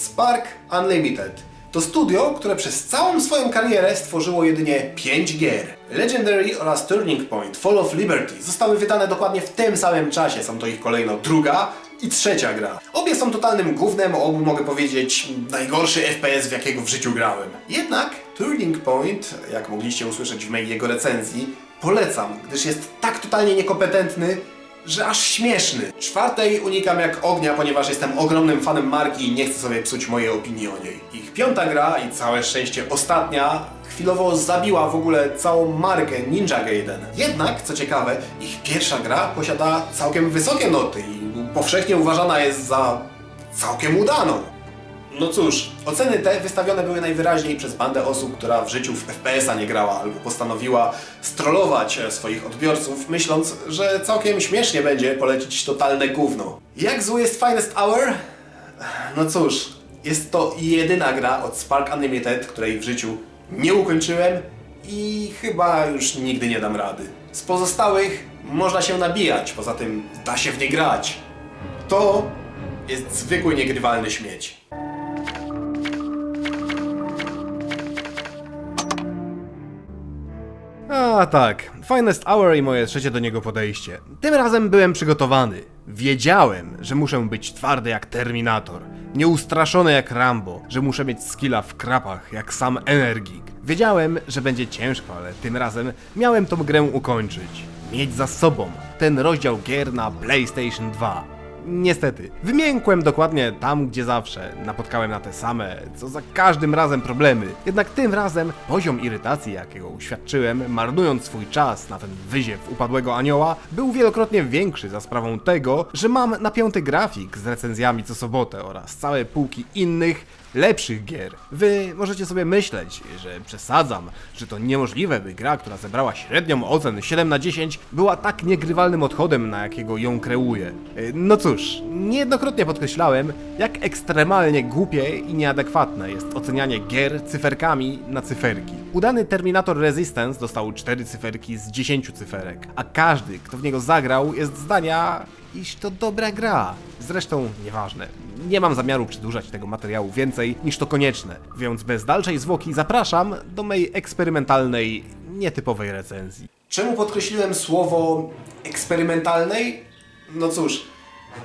Spark Unlimited to studio, które przez całą swoją karierę stworzyło jedynie 5 gier. Legendary oraz Turning Point Fall of Liberty zostały wydane dokładnie w tym samym czasie. Są to ich kolejno druga i trzecia gra. Obie są totalnym gównem, o obu mogę powiedzieć najgorszy FPS w jakiego w życiu grałem. Jednak Turning Point, jak mogliście usłyszeć w mojej jego recenzji, polecam, gdyż jest tak totalnie niekompetentny, że aż śmieszny. Czwartej unikam jak ognia, ponieważ jestem ogromnym fanem marki i nie chcę sobie psuć mojej opinii o niej. Ich piąta gra i całe szczęście ostatnia chwilowo zabiła w ogóle całą markę Ninja Gaiden. Jednak, co ciekawe, ich pierwsza gra posiada całkiem wysokie noty i powszechnie uważana jest za całkiem udaną. No cóż, oceny te wystawione były najwyraźniej przez bandę osób, która w życiu w FPS-a nie grała albo postanowiła strollować e, swoich odbiorców, myśląc, że całkiem śmiesznie będzie polecić totalne gówno. Jak zły jest Finest Hour? No cóż, jest to jedyna gra od Spark Unlimited, której w życiu nie ukończyłem i chyba już nigdy nie dam rady. Z pozostałych można się nabijać, poza tym da się w nie grać. To jest zwykły niegrywalny śmieć. Tak, Finest Hour i moje trzecie do niego podejście. Tym razem byłem przygotowany. Wiedziałem, że muszę być twardy jak Terminator, nieustraszony jak Rambo, że muszę mieć skilla w krapach jak sam Energik. Wiedziałem, że będzie ciężko, ale tym razem miałem tą grę ukończyć. Mieć za sobą ten rozdział gier na PlayStation 2. Niestety, wymiękłem dokładnie tam, gdzie zawsze. Napotkałem na te same, co za każdym razem problemy. Jednak tym razem poziom irytacji, jakiego uświadczyłem, marnując swój czas na ten wyziew upadłego anioła, był wielokrotnie większy za sprawą tego, że mam napięty grafik z recenzjami co sobotę oraz całe półki innych, lepszych gier. Wy możecie sobie myśleć, że przesadzam, że to niemożliwe, by gra, która zebrała średnią ocen 7 na 10, była tak niegrywalnym odchodem, na jakiego ją kreuję. Y, No cóż, niejednokrotnie podkreślałem, jak ekstremalnie głupie i nieadekwatne jest ocenianie gier cyferkami na cyferki. Udany Terminator Resistance dostał 4 cyferki z 10 cyferek, a każdy, kto w niego zagrał, jest zdania, iż to dobra gra. Zresztą nieważne. Nie mam zamiaru przedłużać tego materiału więcej niż to konieczne, więc bez dalszej zwłoki zapraszam do mojej eksperymentalnej, nietypowej recenzji. Czemu podkreśliłem słowo eksperymentalnej? No cóż,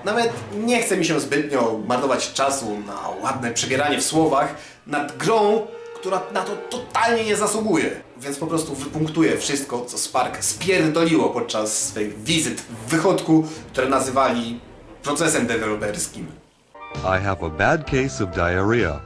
nawet nie chce mi się zbytnio marnować czasu na ładne przebieranie w słowach nad grą, która na to totalnie nie zasługuje. Więc po prostu wypunktuję wszystko, co Spark spierdoliło podczas swych wizyt w wychodku, które nazywali procesem deweloperskim. I have a bad case of diarrhea.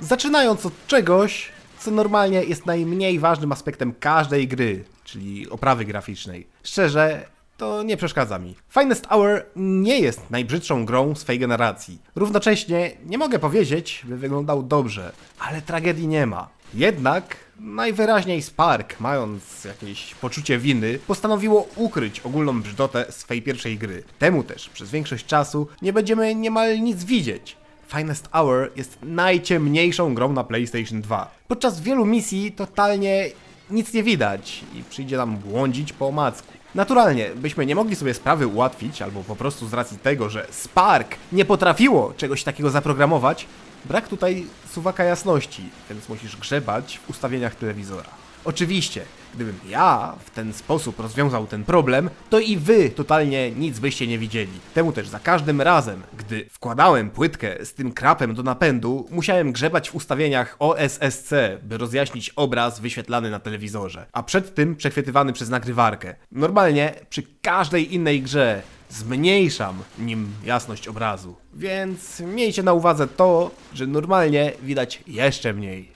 Zaczynając od czegoś, co normalnie jest najmniej ważnym aspektem każdej gry, czyli oprawy graficznej. Szczerze, to nie przeszkadza mi. Finest Hour nie jest najbrzydszą grą swej generacji. Równocześnie nie mogę powiedzieć, by wyglądał dobrze, ale tragedii nie ma. Jednak najwyraźniej Spark, mając jakieś poczucie winy, postanowiło ukryć ogólną brzydotę swej pierwszej gry. Temu też przez większość czasu nie będziemy niemal nic widzieć. Finest Hour jest najciemniejszą grą na PlayStation 2. Podczas wielu misji totalnie nic nie widać i przyjdzie nam błądzić po omacku. Naturalnie, byśmy nie mogli sobie sprawy ułatwić, albo po prostu z racji tego, że Spark nie potrafiło czegoś takiego zaprogramować, brak tutaj suwaka jasności, więc musisz grzebać w ustawieniach telewizora. Oczywiście, gdybym ja w ten sposób rozwiązał ten problem, to i wy totalnie nic byście nie widzieli. Temu też za każdym razem, gdy wkładałem płytkę z tym krapem do napędu, musiałem grzebać w ustawieniach OSSC, by rozjaśnić obraz wyświetlany na telewizorze, a przed tym przechwytywany przez nagrywarkę. Normalnie przy każdej innej grze zmniejszam nim jasność obrazu. Więc miejcie na uwadze to, że normalnie widać jeszcze mniej.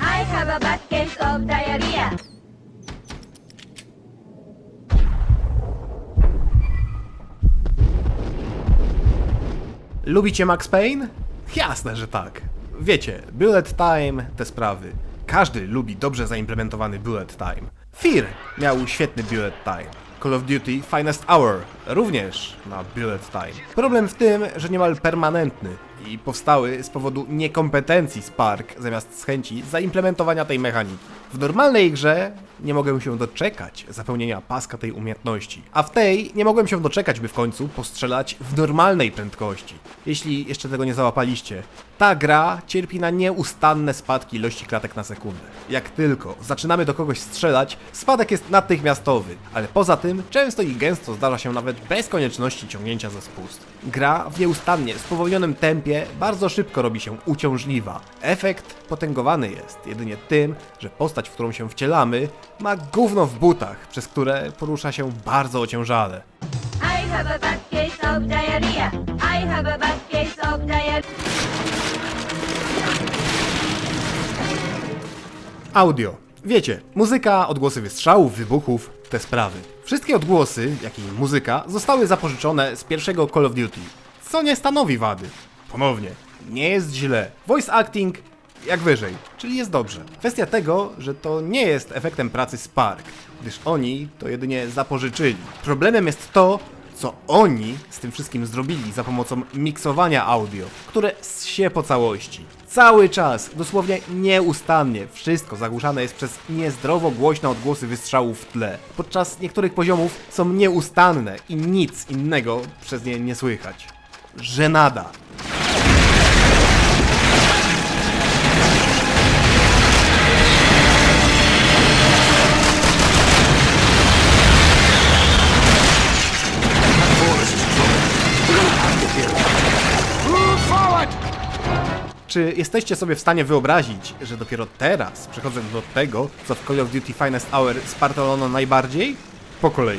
I have a bad case of diarrhea. Lubicie Max Payne? Jasne, że tak. Wiecie, bullet time, te sprawy. Każdy lubi dobrze zaimplementowany bullet time. Fear miał świetny bullet time. Call of Duty Finest Hour również na Bullet Time. Problem w tym, że niemal permanentny i powstały z powodu niekompetencji Spark zamiast z chęci zaimplementowania tej mechaniki. W normalnej grze nie mogłem się doczekać zapełnienia paska tej umiejętności, a w tej nie mogłem się doczekać, by w końcu postrzelać w normalnej prędkości. Jeśli jeszcze tego nie załapaliście, ta gra cierpi na nieustanne spadki ilości klatek na sekundę. Jak tylko zaczynamy do kogoś strzelać, spadek jest natychmiastowy, ale poza tym często i gęsto zdarza się nawet bez konieczności ciągnięcia ze spust. Gra w nieustannie spowolnionym tempie bardzo szybko robi się uciążliwa. Efekt potęgowany jest jedynie tym, że postać, w którą się wcielamy, ma gówno w butach, przez które porusza się bardzo ociężale. I have a bad case of diarrhea. I have a bad case of diarrhea. Audio. Wiecie, muzyka, odgłosy wystrzałów, wybuchów, te sprawy. Wszystkie odgłosy, jak i muzyka, zostały zapożyczone z pierwszego Call of Duty, co nie stanowi wady. Ponownie, nie jest źle. Voice acting jak wyżej, czyli jest dobrze. Kwestia tego, że to nie jest efektem pracy Spark, gdyż oni to jedynie zapożyczyli. Problemem jest to, co oni z tym wszystkim zrobili za pomocą miksowania audio, które się po całości. Cały czas, dosłownie nieustannie, wszystko zagłuszane jest przez niezdrowo głośne odgłosy wystrzałów w tle. Podczas niektórych poziomów są nieustanne i nic innego przez nie nie słychać. Żenada. Czy jesteście sobie w stanie wyobrazić, że dopiero teraz przechodzę do tego, co w Call of Duty Finest Hour spartolono najbardziej? Po kolei.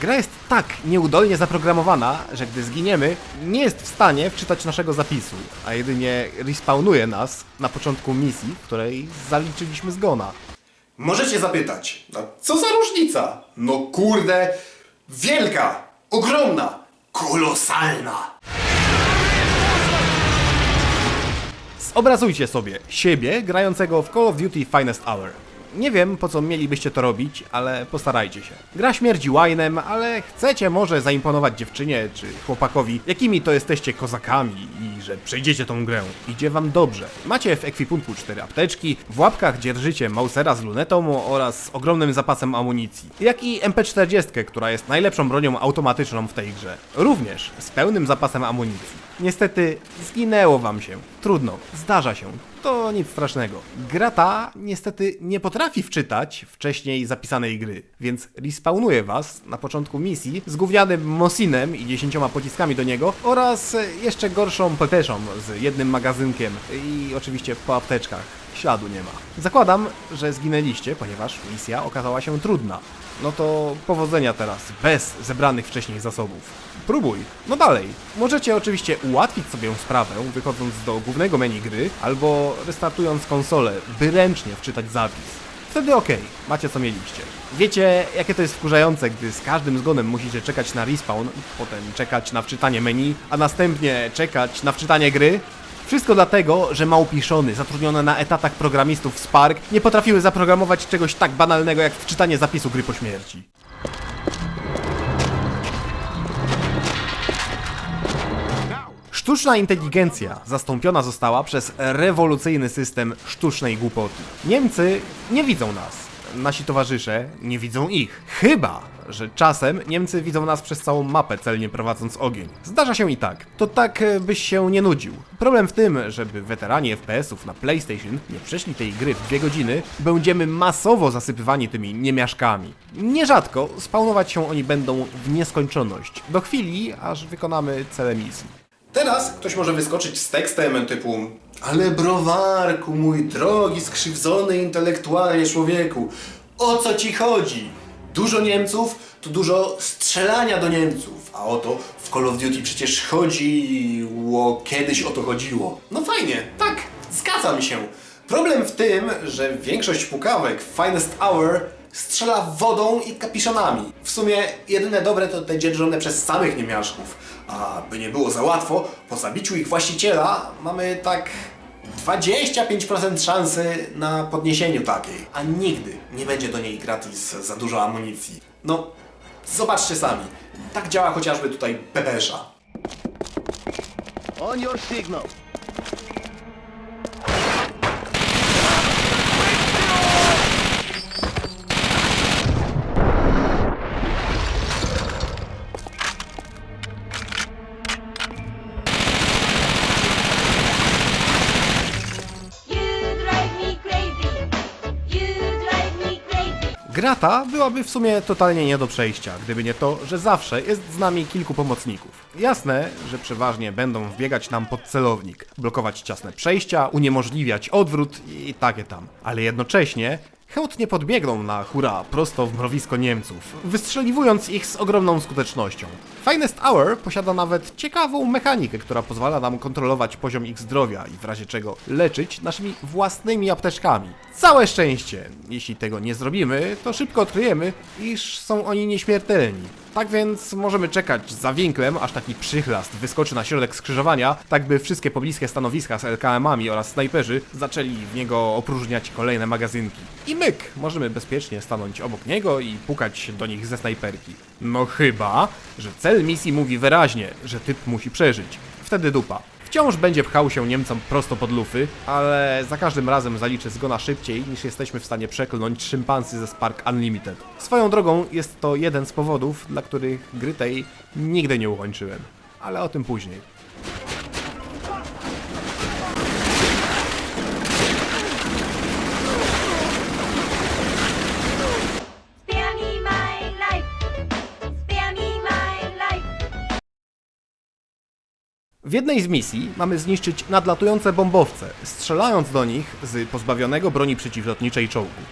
Gra jest tak nieudolnie zaprogramowana, że gdy zginiemy, nie jest w stanie wczytać naszego zapisu, a jedynie respawnuje nas na początku misji, w której zaliczyliśmy zgona. Możecie zapytać, a co za różnica? No kurde, wielka, ogromna, kolosalna. Zobrazujcie sobie siebie grającego w Call of Duty Finest Hour. Nie wiem po co mielibyście to robić, ale postarajcie się. Gra śmierdzi łajnem, ale chcecie może zaimponować dziewczynie czy chłopakowi, jakimi to jesteście kozakami i że przejdziecie tą grę. Idzie wam dobrze. Macie w ekwipunku cztery apteczki, w łapkach dzierżycie Mausera z lunetą oraz z ogromnym zapasem amunicji. Jak i MP40, która jest najlepszą bronią automatyczną w tej grze. Również z pełnym zapasem amunicji. Niestety zginęło wam się. Trudno, zdarza się. To nic strasznego. Gra ta niestety nie potrafi wczytać wcześniej zapisanej gry, więc respawnuje was na początku misji z gównianym Mosinem i dziesięcioma pociskami do niego oraz jeszcze gorszą pepeszą z jednym magazynkiem i oczywiście po apteczkach. Śladu nie ma. Zakładam, że zginęliście, ponieważ misja okazała się trudna. No to powodzenia teraz, bez zebranych wcześniej zasobów. Próbuj. No dalej. Możecie oczywiście ułatwić sobie sprawę, wychodząc do głównego menu gry, albo restartując konsolę, by ręcznie wczytać zapis. Wtedy okej, macie co mieliście. Wiecie, jakie to jest wkurzające, gdy z każdym zgonem musicie czekać na respawn, potem czekać na wczytanie menu, a następnie czekać na wczytanie gry? Wszystko dlatego, że małpiszony zatrudnione na etatach programistów Spark nie potrafiły zaprogramować czegoś tak banalnego jak wczytanie zapisu gry po śmierci. Sztuczna inteligencja zastąpiona została przez rewolucyjny system sztucznej głupoty. Niemcy nie widzą nas. Nasi towarzysze nie widzą ich. Chyba, że czasem Niemcy widzą nas przez całą mapę celnie prowadząc ogień. Zdarza się i tak. To tak, e, byś się nie nudził. Problem w tym, żeby weterani FPS-ów na PlayStation nie przeszli tej gry w dwie godziny, będziemy masowo zasypywani tymi niemiaszkami. Nierzadko spawnować się oni będą w nieskończoność, do chwili, aż wykonamy cele misji. Teraz ktoś może wyskoczyć z tekstem typu Ale browarku, mój drogi, skrzywdzony intelektualnie człowieku, o co ci chodzi? Dużo Niemców to dużo strzelania do Niemców, a oto w Call of Duty przecież chodziło, kiedyś o to chodziło. No fajnie, tak, zgadzam się. Problem w tym, że większość pukawek w Finest Hour strzela wodą i kapiszonami. W sumie jedyne dobre to te dzierżone przez samych niemiaszków. A by nie było za łatwo, po zabiciu ich właściciela mamy tak 25% szansy na podniesieniu takiej. A nigdy nie będzie do niej gratis za dużo amunicji. No, Zobaczcie sami. Tak działa chociażby tutaj Pepesza. On your signal. Gra ta byłaby w sumie totalnie nie do przejścia, gdyby nie to, że zawsze jest z nami kilku pomocników. Jasne, że przeważnie będą wbiegać nam pod celownik, blokować ciasne przejścia, uniemożliwiać odwrót i takie tam. Ale jednocześnie chętnie podbiegną na hura prosto w mrowisko Niemców, wystrzeliwując ich z ogromną skutecznością. Finest Hour posiada nawet ciekawą mechanikę, która pozwala nam kontrolować poziom ich zdrowia i w razie czego leczyć naszymi własnymi apteczkami. Całe szczęście! Jeśli tego nie zrobimy, to szybko odkryjemy, iż są oni nieśmiertelni. Tak więc możemy czekać za winklem, aż taki przychlast wyskoczy na środek skrzyżowania, tak by wszystkie pobliskie stanowiska z LKM-ami oraz snajperzy zaczęli w niego opróżniać kolejne magazynki. I myk! Możemy bezpiecznie stanąć obok niego i pukać do nich ze snajperki. No chyba, że cel misji mówi wyraźnie, że typ musi przeżyć. Wtedy dupa. Wciąż będzie pchał się Niemcom prosto pod lufy, ale za każdym razem zaliczy zgona szybciej niż jesteśmy w stanie przeklnąć szympansy ze Spark Unlimited. Swoją drogą jest to jeden z powodów, dla których gry tej nigdy nie ukończyłem. Ale o tym później. W jednej z misji mamy zniszczyć nadlatujące bombowce, strzelając do nich z pozbawionego broni przeciwlotniczej czołgu.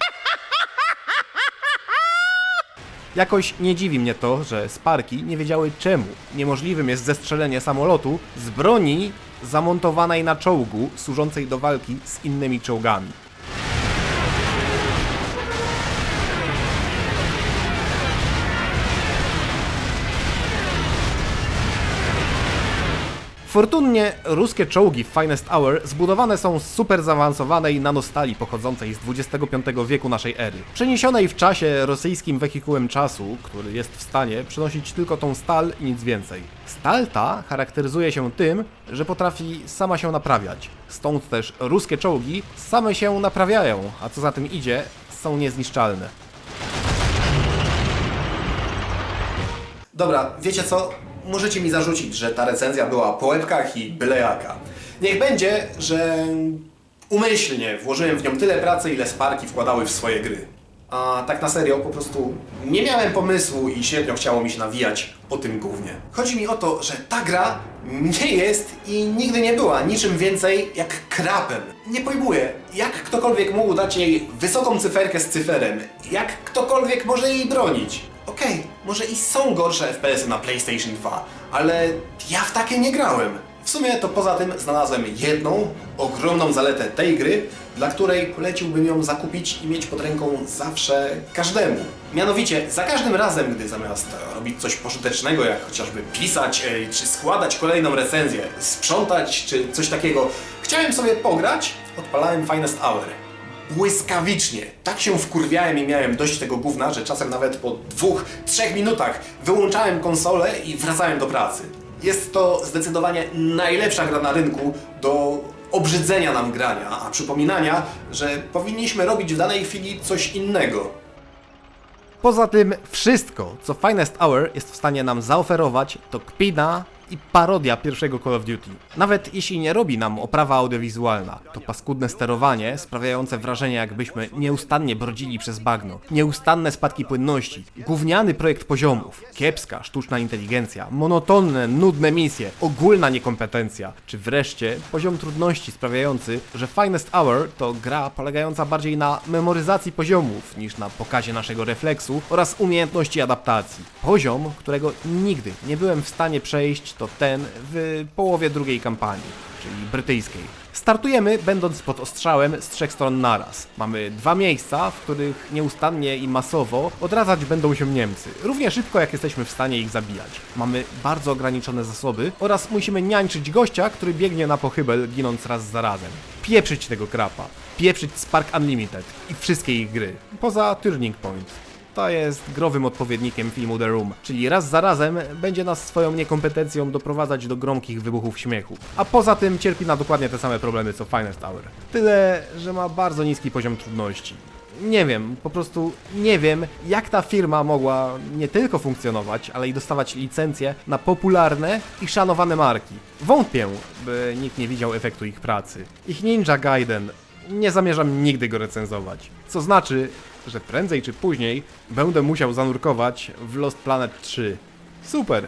Jakoś nie dziwi mnie to, że Sparki nie wiedziały czemu niemożliwym jest zestrzelenie samolotu z broni zamontowanej na czołgu służącej do walki z innymi czołgami. Fortunnie ruskie czołgi Finest Hour zbudowane są z super zaawansowanej nanostali pochodzącej z XXV wieku naszej ery. Przeniesionej w czasie rosyjskim wehikułem czasu, który jest w stanie przenosić tylko tą stal i nic więcej. Stal ta charakteryzuje się tym, że potrafi sama się naprawiać. Stąd też ruskie czołgi same się naprawiają, a co za tym idzie, są niezniszczalne. Dobra, wiecie co? Możecie mi zarzucić, że ta recenzja była po łebkach i byle jaka. Niech będzie, że umyślnie włożyłem w nią tyle pracy, ile Sparki wkładały w swoje gry. A tak na serio, po prostu nie miałem pomysłu i średnio chciało mi się nawijać o tym głównie. Chodzi mi o to, że ta gra nie jest i nigdy nie była niczym więcej jak krapem. Nie pojmuję, jak ktokolwiek mógł dać jej wysoką cyferkę z cyferem, jak ktokolwiek może jej bronić. Okej, może i są gorsze FPS-y na PlayStation 2, ale ja w takie nie grałem. W sumie to poza tym znalazłem jedną, ogromną zaletę tej gry, dla której poleciłbym ją zakupić i mieć pod ręką zawsze każdemu. Mianowicie, za każdym razem, gdy zamiast robić coś pożytecznego, jak chociażby pisać, e, czy składać kolejną recenzję, sprzątać, czy coś takiego, chciałem sobie pograć, odpalałem Finest Hour błyskawicznie. Tak się wkurwiałem i miałem dość tego gówna, że czasem nawet po dwóch, trzech minutach wyłączałem konsolę i wracałem do pracy. Jest to zdecydowanie najlepsza gra na rynku do obrzydzenia nam grania, a przypominania, że powinniśmy robić w danej chwili coś innego. Poza tym wszystko, co Finest Hour jest w stanie nam zaoferować, to kpina i parodia pierwszego Call of Duty. Nawet jeśli nie robi nam oprawa audiowizualna, to paskudne sterowanie sprawiające wrażenie jakbyśmy nieustannie brodzili przez bagno, nieustanne spadki płynności, gówniany projekt poziomów, kiepska sztuczna inteligencja, monotonne, nudne misje, ogólna niekompetencja, czy wreszcie poziom trudności sprawiający, że Finest Hour to gra polegająca bardziej na memoryzacji poziomów niż na pokazie naszego refleksu oraz umiejętności adaptacji. Poziom, którego nigdy nie byłem w stanie przejść, to ten w połowie drugiej kampanii, czyli brytyjskiej. Startujemy będąc pod ostrzałem z trzech stron naraz. Mamy dwa miejsca, w których nieustannie i masowo odradzać będą się Niemcy, równie szybko jak jesteśmy w stanie ich zabijać. Mamy bardzo ograniczone zasoby oraz musimy niańczyć gościa, który biegnie na pochybel, ginąc raz za razem. Pieprzyć tego krapa, pieprzyć Spark Unlimited i wszystkie ich gry, poza Turning Point. To jest growym odpowiednikiem filmu The Room, czyli raz za razem będzie nas swoją niekompetencją doprowadzać do gromkich wybuchów śmiechu. A poza tym cierpi na dokładnie te same problemy co Finest Hour. Tyle, że ma bardzo niski poziom trudności. Nie wiem, po prostu nie wiem, jak ta firma mogła nie tylko funkcjonować, ale i dostawać licencje na popularne i szanowane marki. Wątpię, by nikt nie widział efektu ich pracy. Ich Ninja Gaiden nie zamierzam nigdy go recenzować. Co znaczy, że prędzej czy później będę musiał zanurkować w Lost Planet 3. Super!